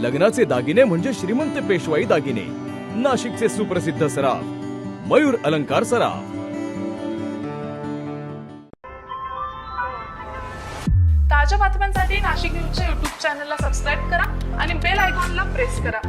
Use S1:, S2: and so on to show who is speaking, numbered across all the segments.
S1: लग्नाचे दागिने म्हणजे श्रीमंत पेशवाई दागिने. नाशिकचे सुप्रसिद्ध सराफ मयूर अलंकार सराफ.
S2: ताज्या बातम्यांसाठी नाशिक न्यूजच्या युट्यूब चॅनलला सबस्क्राईब करा आणि बेल आयकॉनला प्रेस करा.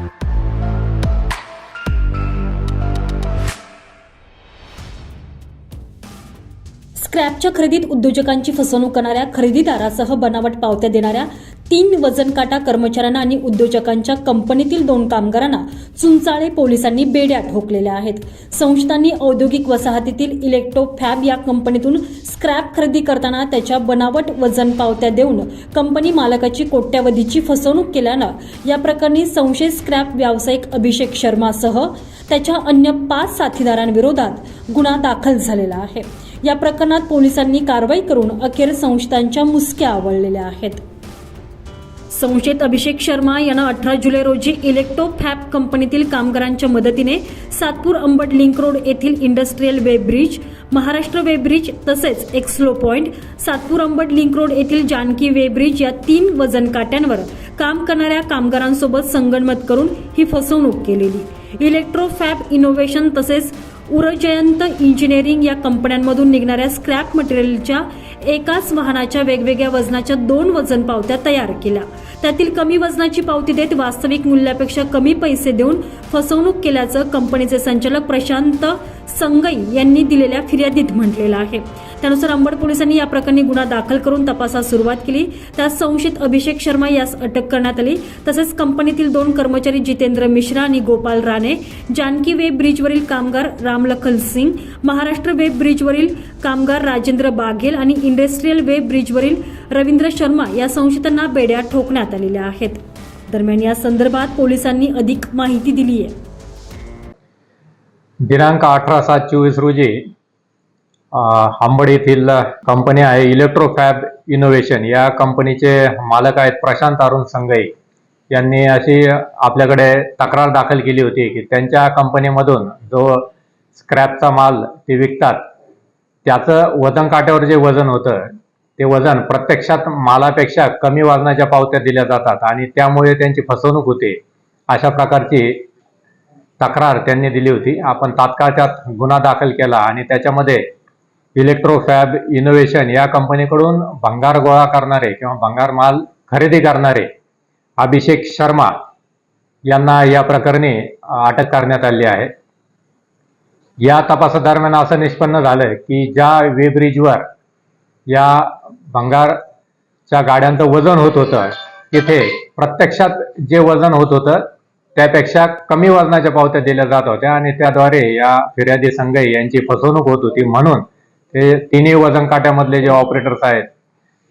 S3: स्क्रॅपच्या खरेदीत उद्योजकांची फसवणूक करणाऱ्या खरेदीदारासह बनावट पावत्या देणाऱ्या तीन वजनकाटा कर्मचाऱ्यांना आणि उद्योजकांच्या कंपनीतील दोन कामगारांना चुंचाळे पोलिसांनी बेड्या ठोकलेल्या आहेत. संस्थांनी औद्योगिक वसाहतीतील इलेक्ट्रो फॅब या कंपनीतून स्क्रॅप खरेदी करताना त्याच्या बनावट वजन पावत्या देऊन कंपनी मालकाची कोट्यावधीची फसवणूक केल्यानं या प्रकरणी संशयित स्क्रॅप व्यावसायिक अभिषेक शर्मासह त्याच्या अन्य पाच साथीदारांविरोधात गुन्हा दाखल झालेला आहे. या प्रकरणात पोलिसांनी कारवाई करून अखेर संस्थांच्या मुसक्या आवळलेल्या आहेत. संशयित अभिषेक शर्मा यांना अठरा जुलै रोजी इलेक्ट्रो फॅप कंपनीतील कामगारांच्या मदतीने सातपूर अंबड लिंक रोड येथील industrial web bridge Maharashtra web bridge तसेच एक्सलो point Satpur Ambad link road येथील जानकी वेब ब्रिज या तीन वजन काट्यांवर काम करणाऱ्या कामगारांसोबत संगणमत करून ही फसवणूक केलेली. इलेक्ट्रो फॅप इनोव्हेशन तसेच उरजयंत इंजिनिअरिंग या कंपन्यांमधून निघणाऱ्या स्क्रॅप मटेरियलच्या एकाच वाहनाच्या वेगवेगळ्या वजनाच्या दोन वजन पावत्या तयार केल्या. त्यातील कमी वजनाची पावती देत वास्तविक मूल्यापेक्षा कमी पैसे देऊन फसवणूक केल्याचं कंपनीचे संचालक प्रशांत संगई यांनी दिलेल्या फिर्यादीत म्हटलेलं आहे. त्यानुसार अंबड पोलिसांनी या प्रकरणी गुन्हा दाखल करून तपासास सुरुवात केली. त्यात संशयित अभिषेक शर्मा यास अटक करण्यात आली. तसेच कंपनीतील दोन कर्मचारी जितेंद्र मिश्रा आणि गोपाल राणे जानकी वेब ब्रिजवरील कामगार रामलखन सिंग महाराष्ट्र वेब ब्रिजवरील कामगार राजेंद्र बाघेल आणि इंडस्ट्रीयल वेब ब्रिजवरील रवींद्र शर्मा या संशयितांना बेड्या ठोकण्यात आलेल्या आहेत. दरम्यान या संदर्भात पोलिसांनी अधिक माहिती दिली आहे.
S4: दिनांक अठरा सात चोवीस रोजी हांबड येथील कंपनी आहे इलेक्ट्रोफॅब इनोव्हेशन. या कंपनीचे मालक आहेत प्रशांत अरुण संगई. यांनी अशी आपल्याकडे तक्रार दाखल केली होती की त्यांच्या कंपनीमधून जो स्क्रॅपचा माल ते विकतात त्याचं वजन काट्यावर जे वजन होतं ते वजन प्रत्यक्षात मालापेक्षा कमी वजनाच्या पावत्या दिल्या जातात आणि त्यामुळे त्यांची फसवणूक होते अशा प्रकारची तक्रार त्यांनी दिली होती. आपण तात्काळात गुन्हा दाखल केला आणि त्याच्यामध्ये इलेक्ट्रोफॅब इनोव्हेशन या कंपनीकडून भंगार गोळा करणारे किंवा भंगार माल खरेदी करणारे अभिषेक शर्मा यांना या प्रकरणी अटक करण्यात आली आहे. या तपासादरम्यान असं निष्पन्न झालंय की ज्या वेब्रिजवर या भंगारच्या गाड्यांचं वजन होत होतं तिथे प्रत्यक्षात जे वजन होत होतं त्यापेक्षा कमी वजनाच्या पावत्या दिल्या जात होत्या आणि त्याद्वारे या फिर्यादी संघई यांची फसवणूक होत होती म्हणून ते तिन्ही वजन काट्यामधले जे ऑपरेटर्स आहेत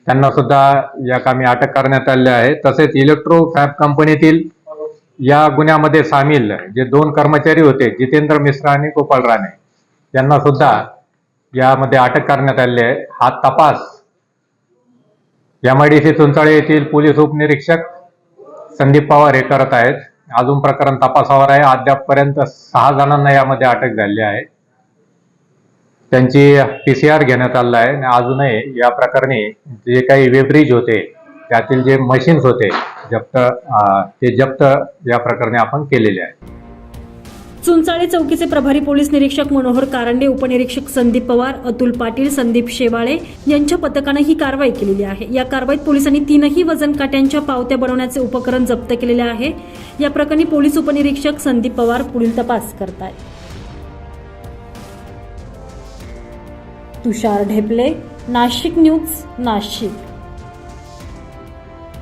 S4: त्यांना सुद्धा या कामी अटक करण्यात आले आहे. तसेच इलेक्ट्रो फॅब कंपनीतील या गुन्ह्यामध्ये सामील जे दोन कर्मचारी होते जितेंद्र मिश्रा आणि गोपाल राणे यांना सुद्धा यामध्ये अटक करण्यात आली आहे. हा तपास एमआयडीसी चुंचाळे येथील पोलीस उपनिरीक्षक संदीप पवार हे करत आहेत. अजून प्रकरण तपासावर आहे. अद्यापपर्यंत सहा जणांना यामध्ये अटक झाली आहे. त्यांची पी सी आर घेण्यात आलेला आहे. आणि अजूनही या प्रकरणी जे काही वेब्रिज होते त्यातील जे मशीन्स होते जप्त ते जप्त या प्रकरणी आपण केलेले आहे.
S3: चुंचाळे चौकीचे प्रभारी पोलीस निरीक्षक मनोहर कारंडे उपनिरीक्षक संदीप पवार अतुल पाटील संदीप शेवाळे यांच्या पथकानं ही कारवाई केलेली आहे. या कारवाईत पोलिसांनी तीनही वजन काट्यांच्या पावत्या बनवण्याचे उपकरण जप्त केलेले आहे. या प्रकरणी पोलीस उपनिरीक्षक संदीप पवार पुढील तपास करत आहेत तुषार ढेपले नाशिक न्यूज नाशिक.